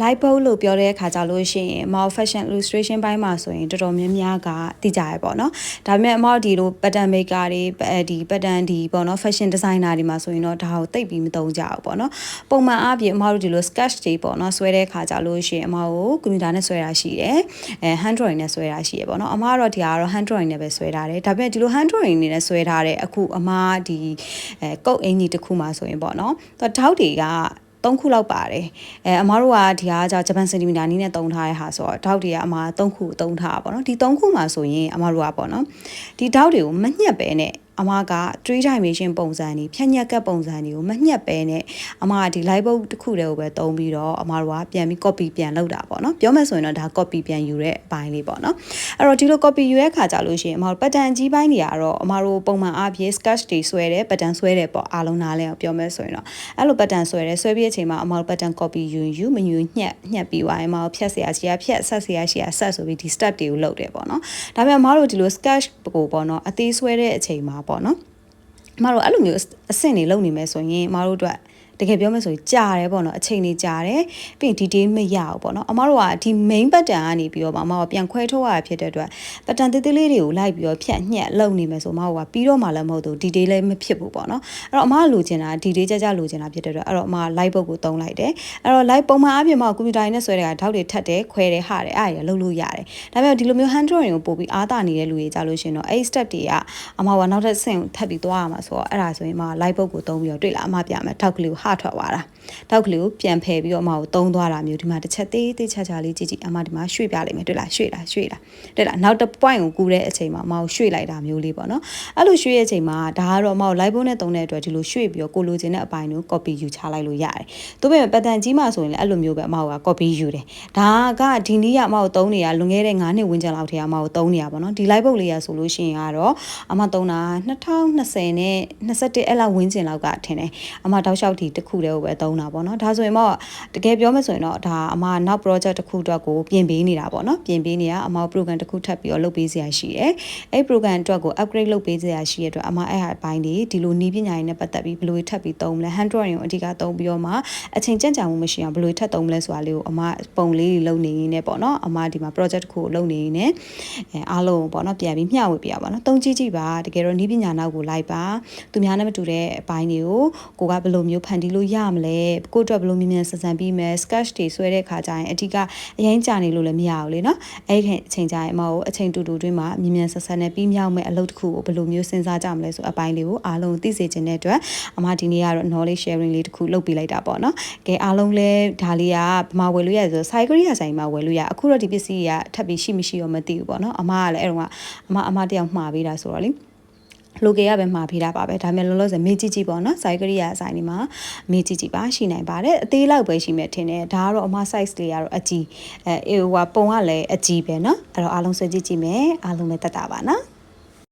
light bulb လို့ပြောတဲ့အခါကြလို့ရှိရင်အမောက် fashion illustration ဘိုင်းမှာဆိုရင်တော်တော်များများကသိကြရပေါ့နော်ဒါပေမဲ့အမောက်ဒီလို pattern maker တွေအဲဒီ pattern ဒီပေါ့နော် fashion designer တွေမှာဆိုရင်တော့ဒါကိုတိတ်ပြီးမသုံးကြဘူးပေါ့နော်ပုံမှန်အားဖြင့်အမောက်တို့ဒီလို sketch တွေပေါ့နော်ဆွဲတဲ့အခါကြလို့ရှိရင်အမောက်ကိုကွန်ပျူတာနဲ့ဆွဲတာရှိတယ်အဲ hand drawing နဲ့ဆွဲတာရှိတယ်ပေါ့နော်အမကတော့ဒီကတော့ hand drawing နဲ့ပဲဆွဲထားတယ်ဒါပေမဲ့ဒီလို hand drawing အနေနဲ့ဆွဲထားတဲ့အခုအမဒီအဲကုတ်အင်ကြီးတစ်ခုမှာဆိုရင်ပေါ့နော်သူထောက်တွေက 3ခုလောက်ပါတယ်အဲအမားတို့ကဒီဟာကြောင့်ဂျပန်စင်တီမီတာနီးနဲ့တုံးထားတဲ့ဟာဆိုတော့ဓာတ်တွေကအမား3ခုတုံးထားတာပေါ့နော်ဒီ3ခုမှာဆိုရင်အမားတို့ကပေါ့နော်ဒီဓာတ်တွေကိုမညှက်ပဲနဲ့ အမက tree dimension ပုံစံတွေဖြန့်ညက်ကပ်ပုံစံတွေကိုမညက်ပဲနဲ့အမကဒီ live book တစ်ခုတည်းကိုပဲသုံးပြီးတော့အမတို့ကပြန်ပြီး copy ပြန်လုပ်တာပေါ့နော်ပြောမှဆိုရင်တော့ဒါ copy ပြန်ယူတဲ့အပိုင်းလေးပေါ့နော်အဲ့တော့ဒီလို copy ယူရတဲ့ခါကြလို့ရှိရင်အမတို့ pattern ကြီးပိုင်းတွေကတော့အမတို့ပုံမှန်အားဖြင့် sketch တွေဆွဲတယ် pattern ဆွဲတယ်ပေါ့အားလုံးနားလဲအောင်ပြောမှဆိုရင်တော့အဲ့လို pattern ဆွဲတယ်ဆွဲပြီးအချိန်မှာအမတို့ pattern copy ယူယူမယူညက်ညက်ပြီးသွားရင်အမတို့ဖြတ်စရာရှိရဖြတ်ဆက်စရာရှိရဆက်ဆိုပြီးဒီ step တွေကိုလုပ်တယ်ပေါ့နော်ဒါပေမဲ့အမတို့ဒီလို sketch ကိုပေါ့နော်အသေးဆွဲတဲ့အချိန်မှာပေါ့နော်အမတို့အဲ့လိုမျိုးအဆင့်တွေလုပ်နေမယ်ဆိုရင်အမတို့အတွက် တကယ်ပြောမယ်ဆိုရင်ကြာတယ်ပေါ့နော်အချိန်ကြီးကြာတယ်ပြီးရင် detail မရဘူးပေါ့နော်အမတို့ကဒီ main pattern ကနေပြီးတော့မှအမတို့ပြန်ခွဲထုတ်ရတာဖြစ်တဲ့အတွက် pattern သေးသေးလေးတွေကိုလိုက်ပြီးတော့ဖြတ်ညှက်လုပ်နေမယ်ဆိုအမတို့ကပြီးတော့မှလည်းမဟုတ်ဘူး detail လည်းမဖြစ်ဘူးပေါ့နော်အဲ့တော့အမကလိုချင်တာ detail ကြကြလိုချင်တာဖြစ်တဲ့အတွက်အဲ့တော့အမက live ပုတ်ကိုတုံးလိုက်တယ်အဲ့တော့ live ပုံမှန်အပြင်မှာကွန်ပျူတာနဲ့ဆွဲတဲ့ကထောက်တွေထပ်တယ်ခွဲတယ်ဟာတယ်အဲ့ဒါလုပ်လို့ရတယ်ဒါပေမဲ့ဒီလိုမျိုး hand drawing ကိုပို့ပြီးအားတာနေတဲ့လူတွေကြလို့ရှင်တော့အဲ့ step တွေကအမကနောက်ထပ်ဆင့်ထပ်ပြီးသွားရမှာဆိုတော့အဲ့ဒါဆိုရင်အမ live ပုတ်ကိုတုံးပြီးတော့တွေ့လားအမပြမယ်ထောက်ကလေးကိုဟထွက်သွားတာတောက်ကလေးကိုပြန်ဖယ်ပြီးတော့အမကိုတုံးသွားတာမျိုးဒီမှာတစ်ချက်သေးသေးချာချာလေးကြည့်ကြည့်အမဒီမှာရွှေ့ပြလိုက်မယ်တွေ့လားရွှေ့လားရွှေ့လားတွေ့လားနောက်တစ် point ကိုကူးတဲ့အချိန်မှာအမကိုရွှေ့လိုက်တာမျိုးလေးပေါ့နော်အဲ့လိုရွှေ့ရဲ့အချိန်မှာဒါကတော့အမကို live ဘုန်းနဲ့တုံးတဲ့အတွက်ဒီလိုရွှေ့ပြီးတော့ကိုလိုချင်တဲ့အပိုင်းကို copy ယူချလိုက်လို့ရတယ်။ဒါပေမဲ့ပတ်တန်ကြီးမှဆိုရင်လည်းအဲ့လိုမျိုးပဲအမက copy ယူတယ်။ဒါကဒီနေ့ကအမကိုတုံးနေရလွန်ခဲ့တဲ့9နှစ်ဝန်းကျင်လောက်ထဲအမကိုတုံးနေရပါတော့။ဒီ live ဘုတ်လေးရဆိုလို့ရှိရင်ကတော့အမတုံးတာ2020နဲ့21အဲ့လောက်ဝန်းကျင်လောက်ကထင်တယ်။အမတောက်လျှောက်ဒီတစ်ခုတည်းကိုပဲတုံးတာပေါ့နော်။ဒါဆိုရင်တော့တကယ်ပြောမှဆိုရင်တော့ဒါအမနောက် project တစ်ခုအတွက်ကိုပြင်ပေးနေတာပေါ့နော်ပြင်ပေးနေတာအမ program တစ်ခုထပ်ပြီးတော့လုပ်ပေးစရာရှိတယ်အဲ့ program အတွက်ကို upgrade လုပ်ပေးစရာရှိရတဲ့အတွက်အမအဲ့ဟာအပိုင်းတွေဒီလိုနီးပညာရေးနဲ့ပတ်သက်ပြီးဘယ်လိုထပ်ပြီးသုံးမလဲ hand drawing ကိုအဓိကသုံးပြီးတော့မှအချိန်ကြံ့ကြာမှုမရှိအောင်ဘယ်လိုထပ်သုံးမလဲဆိုတာလေးကိုအမပုံလေးတွေလုပ်နေရင်းနဲ့ပေါ့နော်အမဒီမှာ project တစ်ခုကိုလုပ်နေရင်းနဲ့အဲအားလုံးပေါ့နော်ပြန်ပြီးမျှဝေပြရပါတော့သုံးကြည့်ကြည့်ပါတကယ်တော့နီးပညာနောက်ကိုလိုက်ပါသူများနဲ့မတူတဲ့အပိုင်းတွေကိုကိုကဘယ်လိုမျိုးဖန်တီးလို့ရမလဲကိုအတွက်ဘယ်လိုမြင်မြန်ဆန်ဆန်ပြီးမယ် sketch တွေဆွဲတဲ့ခါကျရင်အဓိကအရင်ကြာနေလို့လည်းမရဘူးလေနော်အဲ့ဒီအချိန်ကျရင်အမကိုအချိန်တူတူတွင်းမှာမြင်မြန်ဆန်ဆန်နဲ့ပြီးမြောက်မဲ့အလုပ်တစ်ခုကိုဘယ်လိုမျိုးစဉ်းစားကြမလဲဆိုအပိုင်းလေးကိုအားလုံးသိစေချင်တဲ့အတွက်အမဒီနေ့ကတော့ knowledge sharing လေးတစ်ခုလုပ်ပေးလိုက်တာပေါ့နော်ကဲအားလုံးလည်းဒါလေးကဘမဝယ်လို့ရဆိုစိုက်ကရိယာဆိုင်မှာဝယ်လို့ရအခုတော့ဒီပစ္စည်းကထပ်ပြီးရှိမရှိရောမသိဘူးပေါ့နော်အမကလည်းအဲ့တော့ကအမအမတယောက်မှားပေးတာဆိုတော့လေ လိုကေကပဲမှာပေးတာပါပဲဒါပေမဲ့လောလောဆယ်မေးကြည့်ကြည့်ပေါ့နော်ဆိုင်ကရိယာဆိုင်ဒီမှာမေးကြည့်ကြည့်ပါရှိနိုင်ပါတယ်အသေးလောက်ပဲရှိမယ်ထင်တယ်ဒါကတော့အမ size လေးကတော့အကြီးအဲဟိုဟာပုံကလည်းအကြီးပဲနော်အဲ့တော့အားလုံးဆွဲကြည့်ကြည့်မယ်အားလုံးပဲတက်တာပါနော်